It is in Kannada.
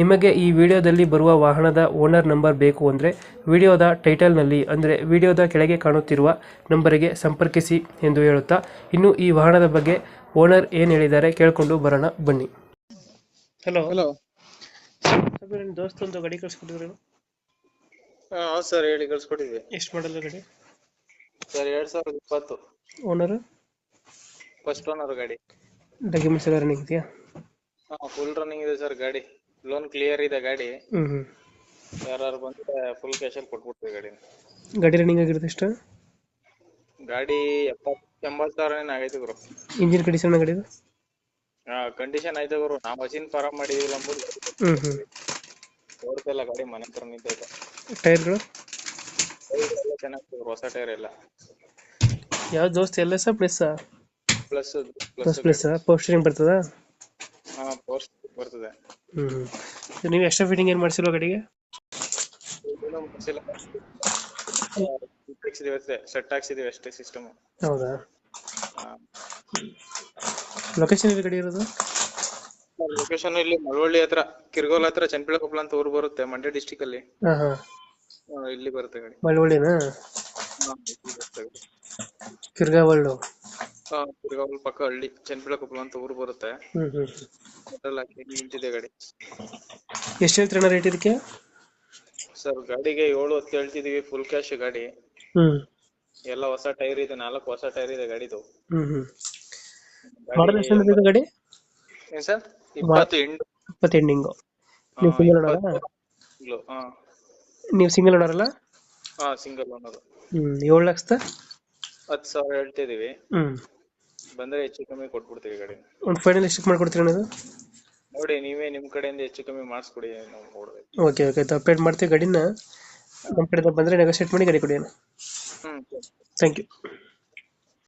ನಿಮಗೆ ಈ ವಿಡಿಯೋದಲ್ಲಿ ಬರುವ ವಾಹನದ ಓನರ್ ನಂಬರ್ ಬೇಕು ಅಂದರೆ ವಿಡಿಯೋದ ಟೈಟಲ್ನಲ್ಲಿ ಅಂದರೆ ವಿಡಿಯೋದ ಕೆಳಗೆ ಕಾಣುತ್ತಿರುವ ನಂಬರಿಗೆ ಸಂಪರ್ಕಿಸಿ ಎಂದು ಹೇಳುತ್ತಾ ಇನ್ನು ಈ ವಾಹನದ ಬಗ್ಗೆ ಓನರ್ ಏನು ಹೇಳಿದ್ದಾರೆ ಕೇಳಿಕೊಂಡು ಬರೋಣ ಬನ್ನಿ. ಹಲೋ ಹಲೋ ನಿಮ್ಮ ದೋಸ್ತ ಒಂದು ಗಾಡಿ ಕಳಿಸ್ಕೊಟ್ಟಿದ್ರು ಹಾಂ ಸರ್ ಹೇಳಿ ಕಳ್ಸ್ಕೊಟ್ಟಿದ್ವಿ. ಎಷ್ಟು ಮಾಡಲ್ಲ ಗಾಡಿ? ಸರ್ ಎರಡ್ ಸಾವಿರದ ಇಪ್ಪತ್ತು. ಓನರ್ ಫಸ್ಟ್ ಓನರ್ ಗಾಡಿ. ಡಾಕ್ಯುಮೆಂಟ್ಸ್ ಎಲ್ಲ ರನ್ನಿಂಗ್ ಇದೆಯಾ? ಹಾ ಫುಲ್ ರನ್ನಿಂಗ್ ಇದೆ ಸರ್ ಗಾಡಿ. ಲೋನ್ ಕ್ಲಿಯರ್ ಇದೆ ಗಾಡಿ. ಹ್ಞೂ ಹ್ಞೂ ಯಾರು ಬಂದ್ರೆ ಫುಲ್ ಕ್ಯಾಶಲ್ಲಿ ಕೊಟ್ಬಿಡ್ತೀವಿ ಗಾಡಿ. ಗಾಡಿ ರನ್ನಿಂಗ್ ಆಗಿರುತ್ತೆ ಎಷ್ಟು? ಗಾಡಿ ಎಪ್ಪತ್ತು ಎಂಬತ್ತು ಸಾವಿರ ಏನು ಆಗೈತೆ ಗುರು ಇಂಜಿನ್ ಕಂಡೀಷನ್ ಗಾಡಿದು ಹಾ ಕಂಡೀಷನ್ ಐತೆ ಗುರು. ನಾ ಮಷಿನ್ ಫಾರಂ ಮಾಡಿದೀವಿ ಅಂಬುದು ಹ್ಞೂ ಹ್ಞೂ ಓಡ್ತಿಲ್ಲ ಗಾಡಿ ಮನೆ ಹತ್ರ ನಿಂತೈತೆ. ಟೈರ್ಗಳು ಚೆನ್ನಾಗಿ ಹೊಸ ಟೈರ್ ಎಲ್ಲ. ಯಾವ ದೋಸ್ತ ಎಲ್ಲ ಸಹ ಪ್ಲಸ್ಸಾ ಪ್ಲಸ್ ಪ್ಲಸ್ ಪ್ಲಸ್ ಪ್ಲಸ್ ಪೋಸ್ಟರಿಂಗ್ ಬರ್ತದಾ? ಹಾ ಪೋಸ್ಟ್ ಬರ್ತದೆ. ಹ್ಞೂ ನೀವು ಎಕ್ಸ್ಟ್ರಾ ಫಿಟ್ಟಿಂಗ್ ಏನು ಮಾಡಿಸಿಲ್ವ ಗಾಡಿಗೆ ಏನೂ ಮಾಡ್ಸಿಲ್ಲ. ಆ, ಹಾಕ್ಸಿದೀವಿ ಅಷ್ಟೇ. ಸೆಟ್ ಹಾಕ್ಸಿದೀವಿ ಅಷ್ಟೇ ಸಿಸ್ಟಮ್ ಹೌದಾ? ಲೊಕೇಶನ್ ಇದೆ ಗಾಡಿ ಇರೋದು? ಲೊಕೇಶನ್ ಇಲ್ಲಿ ಮಳವಳ್ಳಿ ಹತ್ರ ಕಿರ್ಗೋಲ್ ಹತ್ರ ಚನ್ಪಿಳ ಕೊಪ್ಪಳ ಅಂತ ಊರು ಬರುತ್ತೆ ಮಂಡ್ಯ ಡಿಸ್ಟಿಕ್ ಅಲ್ಲಿ. ಹಾಂ ಹಾಂ. ಆ, ಇಲ್ಲಿ ಬರುತ್ತೆ ಗಾಡಿ ಮಳವಳ್ಳಿನಾ? ಹಾ, ಇಲ್ಲಿ ಬರುತ್ತೆ ಗಾಡಿ. ಕಿರ್ಗಾವಳ್ಳು. ಆ, ಕಿರ್ಗಾವಲ್ ಪಕ್ಕ ಹಳ್ಳಿ ಚನ್ನಪಿಳ್ಳೆ ಕೊಪ್ಪಳ ಅಂತ ಊರು ಬರುತ್ತೆ ಅದ್ರಲ್ಲಿ ಹಾಕಿ ನಿಂತಿದೆ ಗಾಡಿ. ಎಷ್ಟು ಹೇಳ್ತೀರಣ್ಣ ರೇಟ್ ಇದಕ್ಕೆ? ಸರ್ ಗಾಡಿಗೆ ಏಳು ಹೊತ್ತು ಹೇಳ್ತಿದೀವಿ ಫುಲ್ ಕ್ಯಾಶ್ ಗಾಡಿ. ಹ್ಮ್. ಎಲ್ಲ ಹೊಸ ಟೈರ್ ಇದೆ ನಾಲ್ಕು ಹೊಸ ಟೈರ್ ಇದೆ ಗಾಡಿದು. ಇದು ಹ್ಮ್. ಮಾಡಲ್ ಎಷ್ಟು ಇದೆ ಗಾಡಿ? ಏನ್ ಸರ್? ಇಪ್ಪತ್ತು ಎಂಟು ಇಪ್ಪತ್ತು ಎಂಡಿಂಗು ನೀವು ಸಿಂಗಲ್ ಓನರ್ ಹಾ. ನೀವು ಸಿಂಗಲ್ ಓನರಲ್ಲ ಹಾ ಸಿಂಗಲ್ ಓನರ್ ಹ್ಮ್ ಏಳು ಲಕ್ಷದ? ಹತ್ತು ಸಾವಿರ ಹೇಳ್ತಿದೀವಿ. ಹ್ಞೂ ಬಂದ್ರೆ ಹೆಚ್ಚು ಕಮ್ಮಿ ಕೊಟ್ಬಿಡ್ತೀವಿ ಗಾಡಿ ಒಂದು ಫೈನಲ್ ಎಷ್ಟಕ್ಕೆ ಮಾಡ್ಕೊಡ್ತೀರಣ್ಣ ಇದು ನೋಡಿ ನೀವೇ ನಿಮ್ ಕಡೆಯಿಂದ ಹೆಚ್ಚು ಕಮ್ಮಿ ಮಾಡಿಸ್ಕೊಡಿ ನಾವು ನೋಡ್ಬೇಕು. ಓಕೆ ಓಕೆ ಅಪ್ಡೇಟ್ ಮಾಡ್ತೀವಿ ಗಾಡಿನ ನಮ್ಮ ಕಡೆಯಿಂದ ಬಂದ್ರೆ ನೆಗೋಷಿಯೇಟ್ ಮಾಡಿ ಗಾಡಿ ಕೊಡಿ ಅಣ್ಣ. ಹ್ಮ್ ಥ್ಯಾಂಕ್ ಯು